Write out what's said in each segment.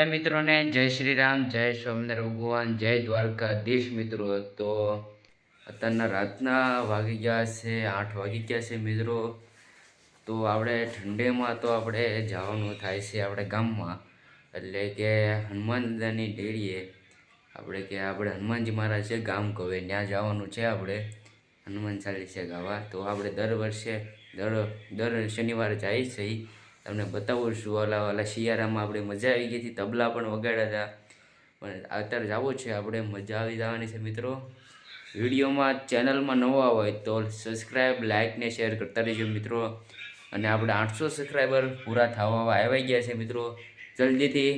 જય મિત્રોને, જય શ્રી રામ, જય સ્વામિનારાયણ ભગવાન, જય દ્વારકાધીશ મિત્રો. તો અત્યારના રાતના વાગી ગયા છે, આઠ વાગી ગયા છે મિત્રો. તો આપણે ઠંડીમાં તો આપણે જવાનું થાય છે આપણે ગામમાં. એટલે કે હનુમાનદાની ડેરીએ આપણે કે આપણે હનુમાનજી મહારાજ છે ગામ કવે ત્યાં જવાનું છે આપણે. હનુમાન ચાલીસા ગાવા. તો આપણે દર વર્ષે, દર દર શનિવારે જાય છે. તમને બતાવું છું. ઓલા ઓલા શિયાળામાં આપણે મજા આવી ગઈ હતી. તબલા પણ વગાડ્યા હતા. પણ અત્યારે જવું છે. આપણે મજા આવી જવાની છે મિત્રો. વિડીયોમાં ચેનલમાં નવા હોય તો સબસ્ક્રાઈબ લાઇક ને શેર કરતા રહેજો મિત્રો. અને આપણે આઠસો સબસ્ક્રાઈબર પૂરા થવા આવી ગયા છે મિત્રો. જલ્દીથી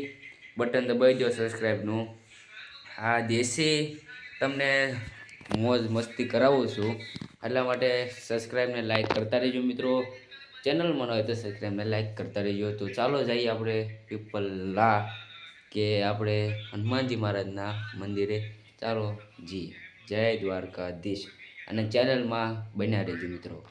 બટન દબાવી દો સબસ્ક્રાઈબનું આ દેશી તમને મોજ મસ્તી કરાવું છું. એટલા માટે સબસ્ક્રાઈબને લાઇક કરતા રહેજો મિત્રો. ચેનલમાં ન હોય તો સબસ્ક્રાઈબને લાઈક કરતા રહેજો. તો ચાલો જઈએ આપણે પીપલના કે આપણે હનુમાનજી મહારાજના મંદિરે. ચાલો જી. જય દ્વારકાધીશ. અને ચેનલમાં બન્યા રહેજો મિત્રો.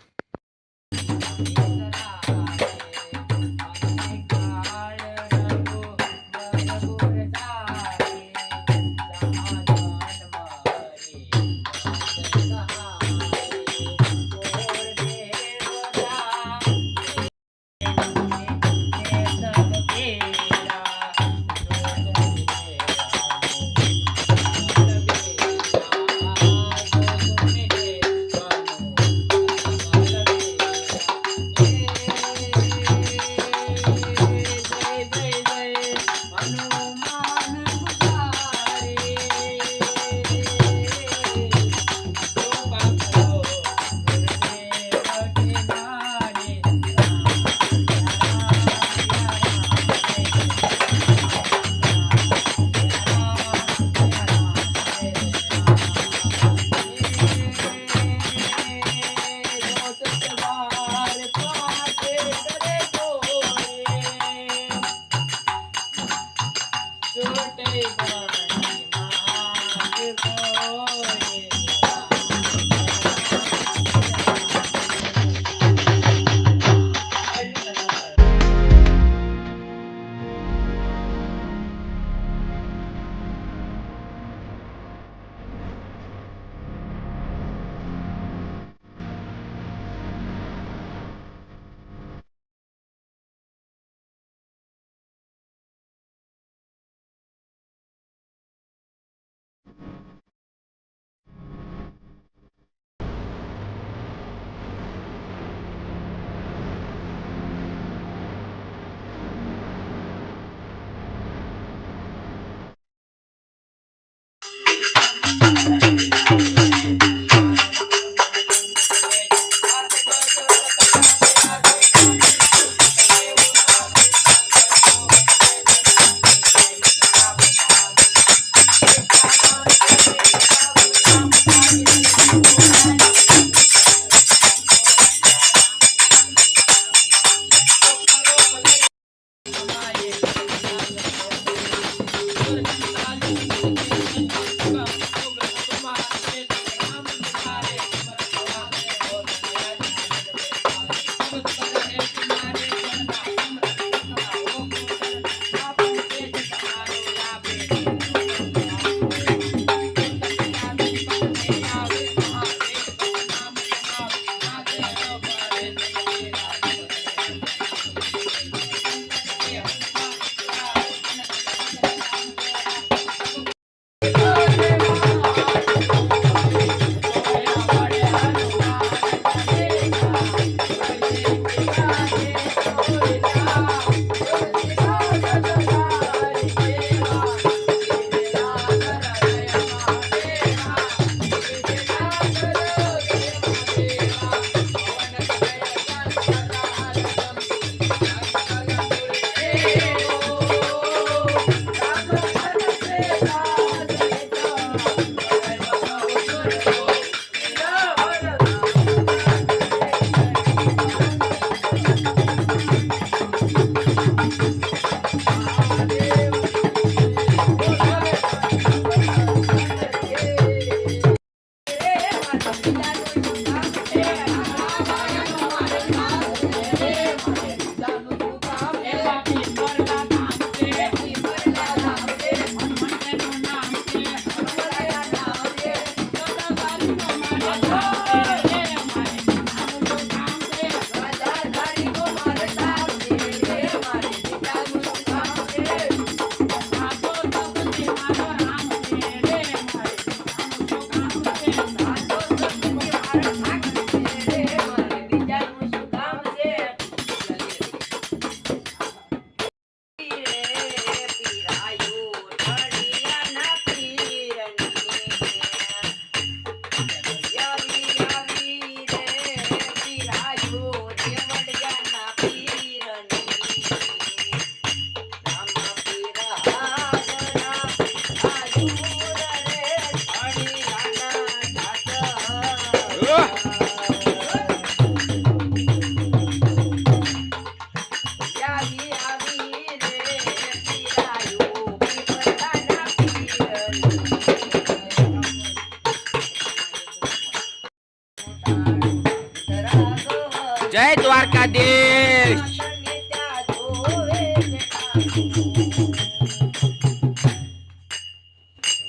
જય દ્વારકાધીશ.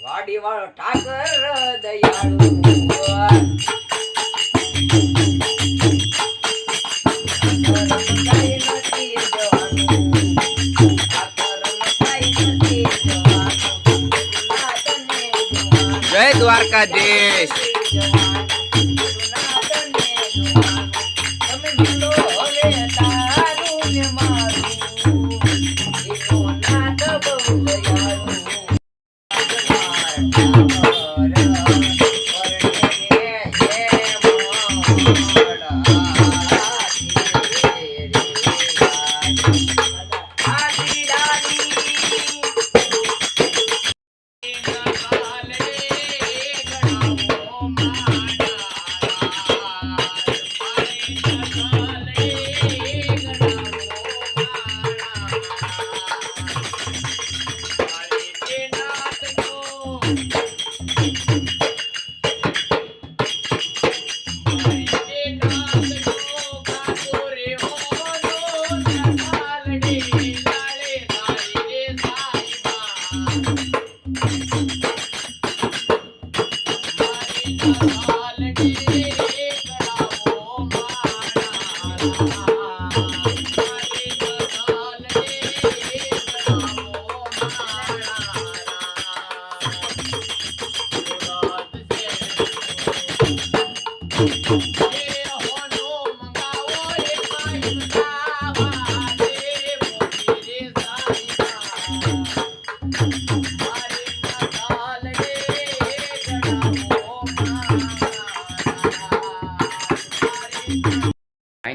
વાડી વાળો ઠાકર દયાળુ કાંઈ قال دي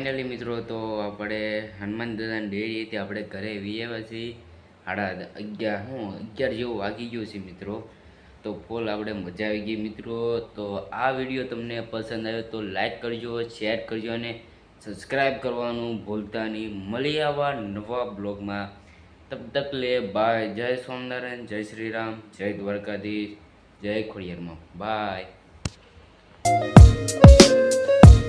ફાઇનલી મિત્રો, તો આપણે હનુમાન દાદાની ડેરીથી આપણે ઘરે વીએ છીએ. સાડા અગિયાર, હું અગિયાર જેવું વાગી ગયું છે મિત્રો. તો ફૂલ આપણે મજા આવી ગઈ મિત્રો. તો આ વીડિયો તમને પસંદ આવ્યો તો લાઈક કરજો, શેર કરજો અને સબસ્ક્રાઈબ કરવાનું ભૂલતા નહીં. મળી આવા નવા બ્લોગમાં. તબ તક લે બાય જય સ્વામિનારાયણ, જય શ્રી રામ જય દ્વારકાધીશ, જય ખોડિયારમાં. બાય